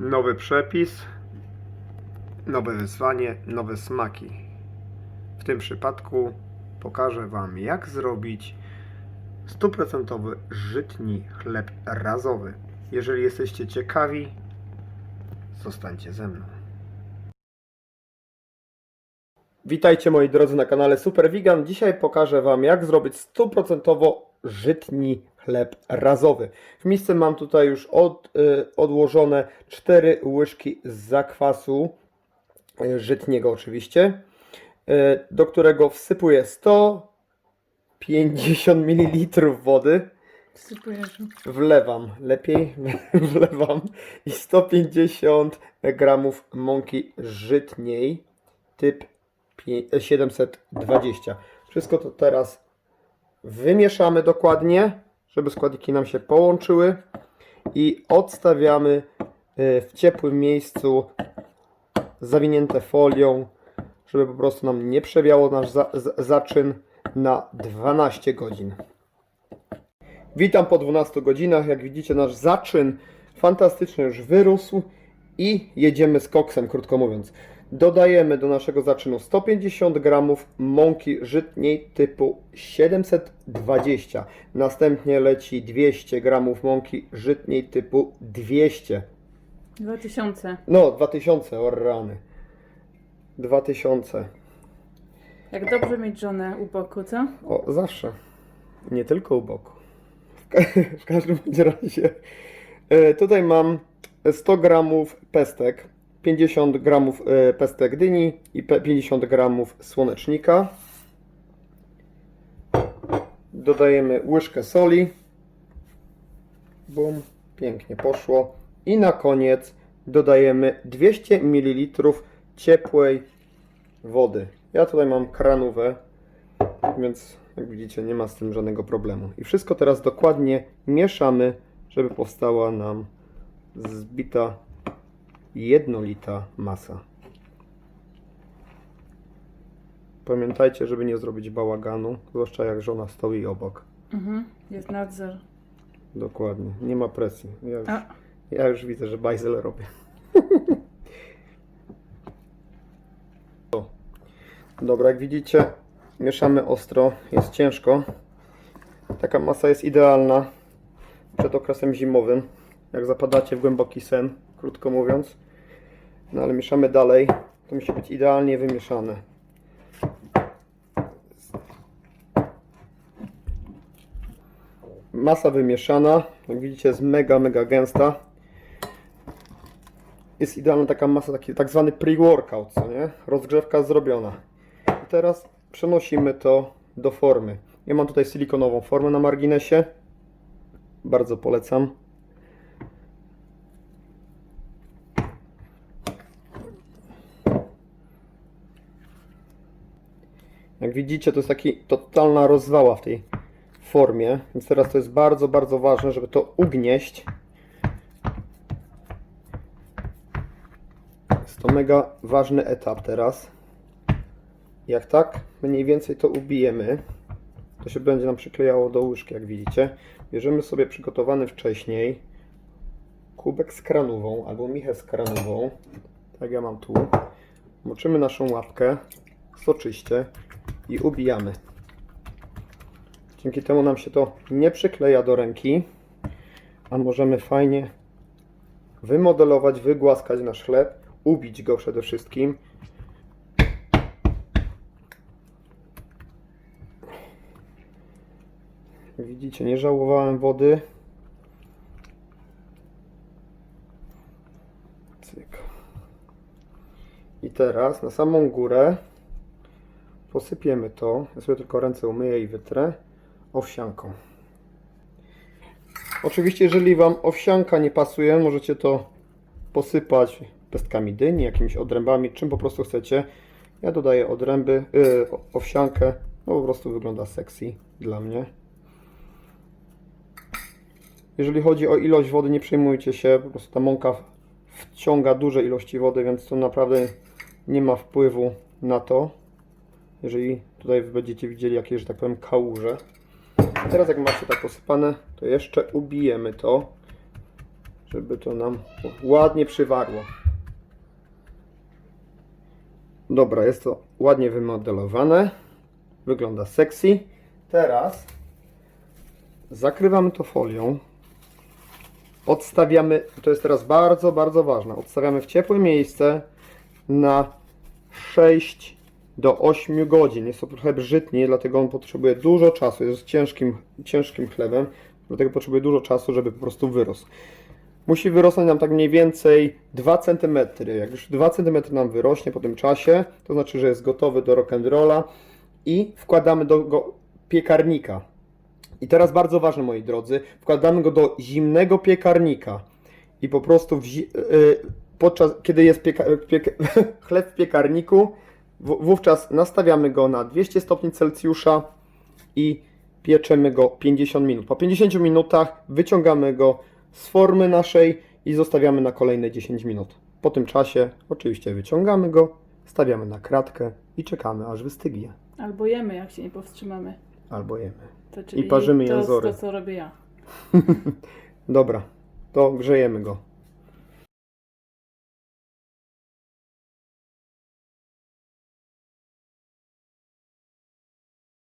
Nowy przepis, nowe wyzwanie, nowe smaki. W tym przypadku pokażę Wam, jak zrobić stuprocentowy żytni chleb razowy. Jeżeli jesteście ciekawi, zostańcie ze mną. Witajcie moi drodzy na kanale Super Vegan. Dzisiaj pokażę Wam jak zrobić stuprocentowo żytni chleb razowy. W misce mam tutaj już od, y, odłożone 4 łyżki zakwasu y, żytniego oczywiście, y, do którego wsypuję 150 ml wody Wsypujesz. wlewam, lepiej wlewam i 150 gramów mąki żytniej typ pie- 720. Wszystko to teraz wymieszamy dokładnie, żeby składniki nam się połączyły i odstawiamy y, w ciepłym miejscu zawinięte folią, żeby po prostu nam nie przewiało nasz za- zaczyn na 12 godzin. Witam po 12 godzinach. Jak widzicie, nasz zaczyn fantastycznie już wyrósł i jedziemy z koksem, krótko mówiąc. Dodajemy do naszego zaczynu 150 g mąki żytniej typu 720. Następnie leci 200 g mąki żytniej typu 200. 2000. No, 2000, o rany. 2000. Jak dobrze mieć żonę u boku, co? O, zawsze. Nie tylko u boku. W, ka- w każdym razie. E, tutaj mam 100 gramów pestek, 50 gramów e, pestek dyni i pe- 50 gramów słonecznika. Dodajemy łyżkę soli. Bum, pięknie poszło. I na koniec dodajemy 200 ml ciepłej wody. Ja tutaj mam kranówę, więc jak widzicie nie ma z tym żadnego problemu. I wszystko teraz dokładnie mieszamy, żeby powstała nam zbita jednolita masa. Pamiętajcie, żeby nie zrobić bałaganu, zwłaszcza jak żona stoi obok. Mhm. Jest nadzór. Dokładnie, nie ma presji. Ja już, A. ja już widzę, że bajzel robię. Dobra, jak widzicie, mieszamy ostro, jest ciężko. Taka masa jest idealna przed okresem zimowym, jak zapadacie w głęboki sen, krótko mówiąc. No ale mieszamy dalej, to musi być idealnie wymieszane. Masa wymieszana, jak widzicie jest mega, mega gęsta. Jest idealna taka masa, taki tak zwany pre-workout, co nie? Rozgrzewka zrobiona. I teraz przenosimy to do formy. Ja mam tutaj silikonową formę na marginesie. Bardzo polecam. Jak widzicie, to jest taki totalna rozwała w tej formie, więc teraz to jest bardzo, bardzo ważne, żeby to ugnieść. Jest to mega ważny etap teraz. Jak tak mniej więcej to ubijemy, to się będzie nam przyklejało do łyżki, jak widzicie. Bierzemy sobie przygotowany wcześniej kubek z kranową albo michę z kranową, tak ja mam tu. Moczymy naszą łapkę soczyście i ubijamy. Dzięki temu nam się to nie przykleja do ręki, a możemy fajnie wymodelować, wygłaskać nasz chleb, ubić go przede wszystkim. Widzicie, nie żałowałem wody. Cyk. I teraz na samą górę posypiemy to. Ja sobie tylko ręce umyję i wytrę owsianką. Oczywiście, jeżeli Wam owsianka nie pasuje, możecie to posypać pestkami dyni, jakimiś odrębami, czym po prostu chcecie. Ja dodaję odręby, yy, owsiankę, no po prostu wygląda sexy dla mnie. Jeżeli chodzi o ilość wody, nie przejmujcie się, po prostu ta mąka wciąga duże ilości wody, więc to naprawdę nie ma wpływu na to. Jeżeli tutaj będziecie widzieli jakieś, że tak powiem, kałuże. Teraz jak macie tak posypane, to jeszcze ubijemy to, żeby to nam ładnie przywarło. Dobra, jest to ładnie wymodelowane. Wygląda sexy. Teraz zakrywamy to folią. Odstawiamy, to jest teraz bardzo, bardzo ważne. Odstawiamy w ciepłe miejsce na 6 do 8 godzin. Jest to chleb żytni, dlatego on potrzebuje dużo czasu. Jest ciężkim, ciężkim chlebem, dlatego potrzebuje dużo czasu, żeby po prostu wyrósł. Musi wyrosnąć nam tak mniej więcej 2 cm. Jak już 2 cm nam wyrośnie po tym czasie, to znaczy, że jest gotowy do rock'n'rolla i wkładamy do go piekarnika. I teraz bardzo ważne, moi drodzy, wkładamy go do zimnego piekarnika i po prostu zi- y, podczas, kiedy jest pieka, piek, chleb w piekarniku, wówczas nastawiamy go na 200 stopni Celsjusza i pieczemy go 50 minut. Po 50 minutach wyciągamy go z formy naszej i zostawiamy na kolejne 10 minut. Po tym czasie oczywiście wyciągamy go, stawiamy na kratkę i czekamy aż wystygnie. Albo jemy, jak się nie powstrzymamy. Albo jemy. To czyli parzymy to, jęzory. to, co robię ja. Dobra, to grzejemy go.